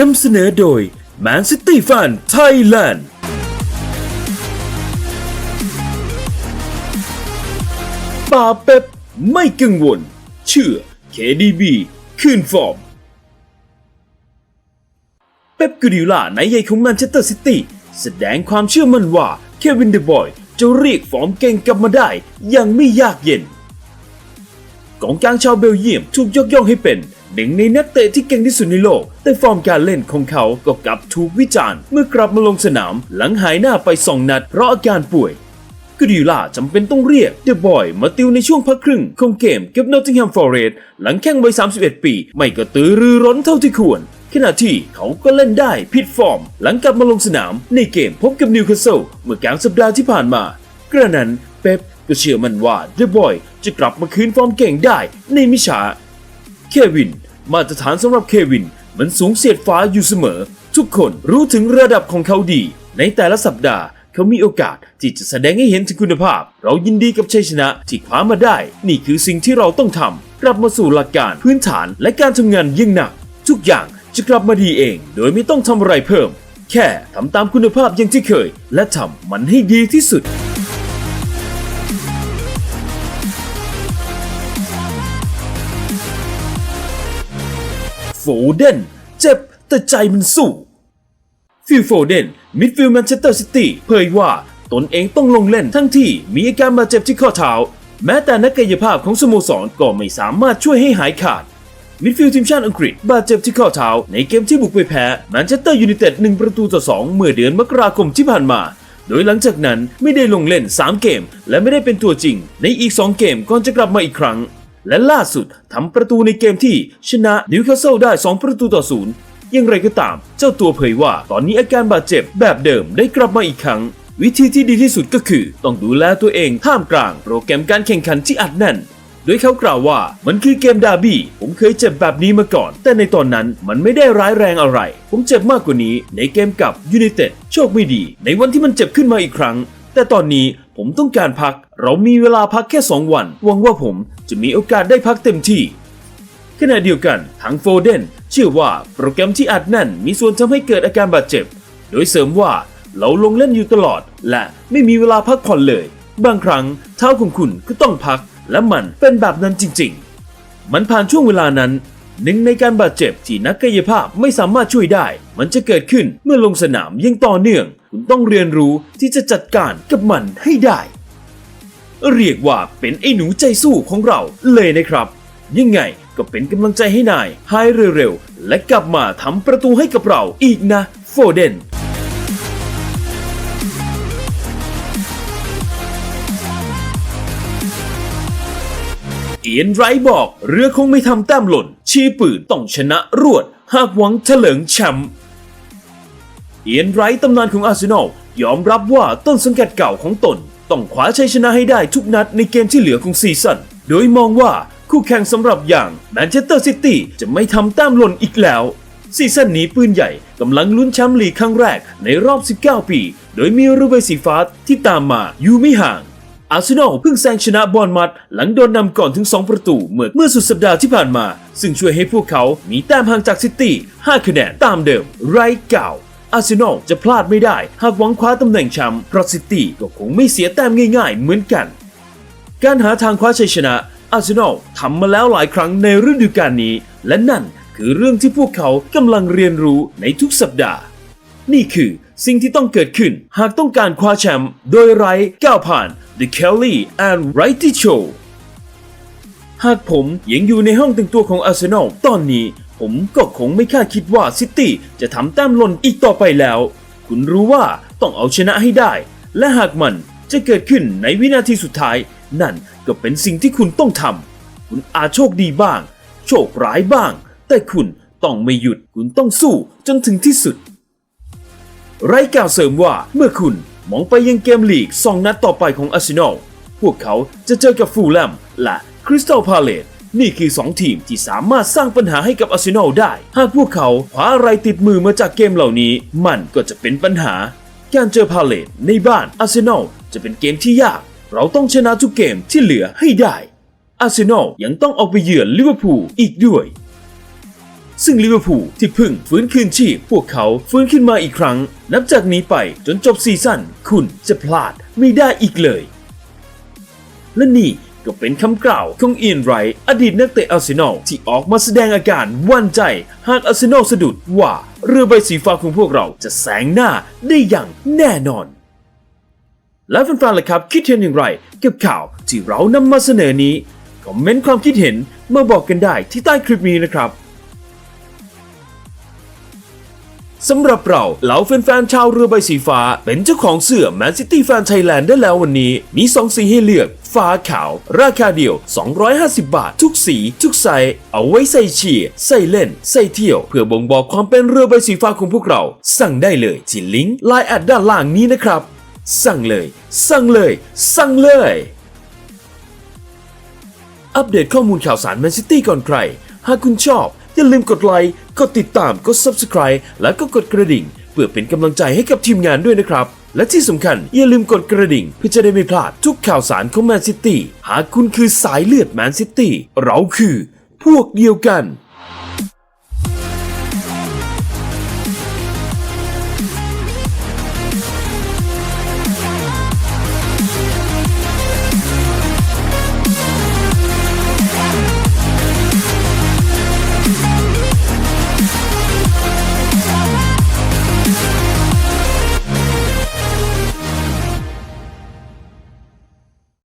นำเสนอโดย Man City Fan Thailand ป่าเป๊ปไม่กังวล เชื่อ KDB คืนฟอร์ม เป๊ปกูดิล่าในายใหญ่ของแมนเชสเตอร์ซิตี้แสดงความเชื่อมั่นว่าเควินเดบอยจะเรียกฟอร์มเก่งกลับมาได้อย่างไม่ยากเย็นกองกลางชาวเบลเยียมถูกยกย่องให้เป็น หนึ่งในนักเตะที่เก่งที่สุดในโลก แต่ฟอร์มการเล่นของเขาก็กลับถูกวิจารณ์ เมื่อกลับมาลงสนามหลังหายหน้าไปสองนัดเพราะอาการป่วยกูดิล่าจำเป็นต้องเรียกเดบอยมาติวในช่วงพักครึ่งของเกมกับนอตติงแฮมฟอร์เรสหลังแข่งวัย 31 ปี ไม่กระตือรือร้นเท่าที่ควร ขณะที่เขาก็เล่นได้ผิดฟอร์ม หลังกลับมาลงสนามในเกมพบกับนิวคาสเซิลเมื่อกลางสัปดาห์ที่ผ่านมากระนั้นเป๊ปก็เชื่อมั่นว่าเดบอยจะกลับมาคืนฟอร์มเก่งได้ในมิช้า เควิน มาตรฐานสำหรับเควิน มันสูงเสียดฟ้าอยู่เสมอ ทุกคนรู้ถึงระดับของเขาดี ในแต่ละสัปดาห์ เขามีโอกาสที่จะแสดงให้เห็นถึงคุณภาพ เรายินดีกับชัยชนะที่คว้ามาได้ นี่คือสิ่งที่เราต้องทำกลับมาสู่หลักการพื้นฐานและการทำงานยิ่งหนัก ทุกอย่างจะกลับมาดีเอง โดยไม่ต้องทำอะไรเพิ่ม แค่ทำตามคุณภาพอย่างที่เคย และทำมันให้ดีที่สุด เดนเจ็บแต่ใจมันสู้ฟิลโฟเดนมิดฟิลด์แมนเชสเตอร์ซิตี้เผยว่าตนเองต้องลงเล่นทั้งที่มีอาการบาดเจ็บที่ข้อเท้า แม้แต่นักกายภาพของสโมสรก็ไม่สามารถช่วยให้หายขาด มิดฟิลด์ทีมชาติอังกฤษบาดเจ็บที่ข้อเท้า ในเกมที่บุกไปแพ้แมนเชสเตอร์ยูไนเต็ด1ประตูต่อ2เมื่อเดือนมกราคมที่ผ่านมา โดยหลังจากนั้นไม่ได้ลงเล่น 3 เกม และไม่ได้เป็นตัวจริง ในอีก 2 เกมก่อนจะกลับมาอีกครั้ง และล่าสุดทำประตูในเกมที่ชนะนิวคาสเซิลได้ 2 ประตูต่อศูนย์อย่างไรก็ตาม เจ้าตัวเผยว่าตอนนี้อาการบาดเจ็บแบบเดิมได้กลับมาอีกครั้ง วิธีที่ดีที่สุดก็คือ ต้องดูแลตัวเองท่ามกลางโปรแกรมการแข่งขันที่อัดแน่น โดยเขากล่าวว่ามันคือเกมดาร์บี้ผมเคยเจ็บแบบนี้มาก่อน แต่ในตอนนั้นมันไม่ได้ร้ายแรงอะไร ผมเจ็บมากกว่านี้ในเกมกับยู i นเต็ดโชคไม่ดี ในวันที่มันเจ็บขึ้นมาอีกครั้ง แต่ตอนนี้ผมต้องการพัก เรามีเวลาพักแค่ 2 วัน หวังว่าผมจะมีโอกาสได้พักเต็มที่ ขณะเดียวกันทางโฟเดนเชื่อว่าโปรแกรมที่อัดแน่นมีส่วนทำให้เกิดอาการบาดเจ็บ โดยเสริมว่าเราลงเล่นอยู่ตลอด และไม่มีเวลาพักผ่อนเลย บางครั้งเท้าของคุณก็ต้องพัก และมันเป็นแบบนั้นจริง ๆ มันผ่านช่วงเวลานั้น หนึ่งในการบาดเจ็บที่นักกายภาพไม่สามารถช่วยได้ มันจะเกิดขึ้นเมื่อลงสนามยังต่อเนื่อง คุณต้องเรียนรู้ที่จะจัดการกับมันให้ได้ เรียกว่าเป็นไอ้หนูใจสู้ของเราเลยนะครับ ยังไงก็เป็นกำลังใจให้นายหายเร็วๆ และกลับมาทำประตูให้กับเราอีกนะ โฟเดน เอียนไรบอก เรือคงไม่ทำแต้มหล่น ชีปืนต้องชนะรวด หากหวังเถลิงแชมป์เอียนไรตำนานของอาร์เซนอลยอมรับว่าต้นสังกัดเก่าของตน ต้องคว้าชัยชนะให้ได้ทุกนัดในเกมที่เหลือของซีซั่นโดยมองว่าคู่แข่งสำหรับอย่างแมนเชสเตอร์ซิตี้จะไม่ทำแต้มหล่นอีกแล้ว ซีซั่นนี้ปืนใหญ่กำลังลุ้นแชมป์ลีกครั้งแรกในรอบ 19 ปี โดยมีรูเบสีฟ้าที่ตามมาอยู่ไม่ห่าง อาร์เซนอลเพิ่งแซงชนะบอลมัดหลังโดนนำก่อนถึง 2 ประตูเมื่อเมื่อสุดสัปดาห์ที่ผ่านมา ซึ่งช่วยให้พวกเขามีแต้มห่างจากซิตี้ 5 คะแนนตามเดิม ไร้เก่าอาร์เซนอลจะพลาดไม่ได้ หากหวังคว้าตำแหน่งแชมป์เพราะซิตี้ก็คงไม่เสียแต้มง่ายๆ เหมือนกัน การหาทางคว้าชัยชนะอาร์เซนอลทำมาแล้วหลายครั้งในฤดูกาลนี้ และนั่นคือเรื่องที่พวกเขากำลังเรียนรู้ในทุกสัปดาห์ นี่คือสิ่งที่ต้องเกิดขึ้นหากต้องการคว้าแชมป์โดยไร้ก้าวผ่าน The Kelly and Righty Show หากผมยังอยู่ในห้องแต่งตัวของอาร์เซนอลตอนนี้ผมก็คงไม่คาดคิดว่าซิตี้จะทำแต้มหล่นอีกต่อไปแล้ว คุณรู้ว่าต้องเอาชนะให้ได้ และหากมันจะเกิดขึ้นในวินาทีสุดท้าย นั่นก็เป็นสิ่งที่คุณต้องทำคุณอาจโชคดีบ้าง โชคร้ายบ้าง แต่คุณต้องไม่หยุดคุณต้องสู้จนถึงที่สุด ไรายกล่าวเสริมว่าเมื่อคุณ มองไปยังเกมลีกสองนัดต่อไปของอาร์เซนอล พวกเขาจะเจอกับฟูลแลมและคริสตัลพาเลตนี่คือ 2 ทีมที่สามารถสร้างปัญหาให้กับอาร์เซนอลได้ หากพวกเขาคว้าอะไรติดมือมาจากเกมเหล่านี้ มันก็จะเป็นปัญหา การเจอพาเลตในบ้านอาร์เซนอลจะเป็นเกมที่ยาก เราต้องชนะทุกเกมที่เหลือให้ได้อาร์เซนอลยังต้องออกไปเยือนลิเวอร์พูลอีกด้วย ซึ่งลิเวอร์พูลที่เพึ่งฟื้นคืนชีพพวกเขาฟื้นขึ้นมาอีกครั้ง นับจากนี้ไปจนจบซีซั่นคุณจะพลาดไม่ได้อีกเลย และนี่ก็เป็นคำกล่าวของอีนไรท์อดีตนักเตะอาร์เซนอลที่ออกมาแสดงอาการวันใจ หากอาร์เซนอลสะดุดว่าเรือใบสีฟ้าของพวกเราจะแสงหน้าได้อย่างแน่นอน และแฟนๆล่ะครับคิดเห็นอย่างไรกับข่าวที่เรานำมาเสนอนี้คอมเมนต์ความคิดเห็นมาบอกกันได้ที่ใต้คลิปนี้นะครับ สำหรับเราเหล่าแฟนๆชาวเรือใบสีฟ้า เป็นเจ้าของเสื้อ Man City Fan Thailand ได้แล้ววันนี้ มี 2 สีให้เลือกฟ้าขาว ราคาเดียว 250 บาท ทุกสี ทุกไซส์เอาไว้ใส่เชียร์ใส่เล่น ใส่เที่ยว เพื่อบ่งบอกความเป็นเรือใบสีฟ้าของพวกเรา สั่งได้เลยที่ลิงก์ไลน์แอดด้านล่างนี้นะครับ สั่งเลย สั่งเลย สั่งเลย อัปเดตข้อมูลข่าวสารแมนซิตี้ก่อนใคร หากคุณชอบ อย่าลืมกดไลค์ กดติดตาม กด Subscribe และก็กดกระดิ่ง เพื่อเป็นกำลังใจให้กับทีมงานด้วยนะครับ และที่สำคัญอย่าลืมกดกระดิ่ง เพื่อจะได้ไม่พลาดทุกข่าวสารของแมนซิตี้ หากคุณคือสายเลือดแมนซิตี้ เราคือ พวกเดียวกัน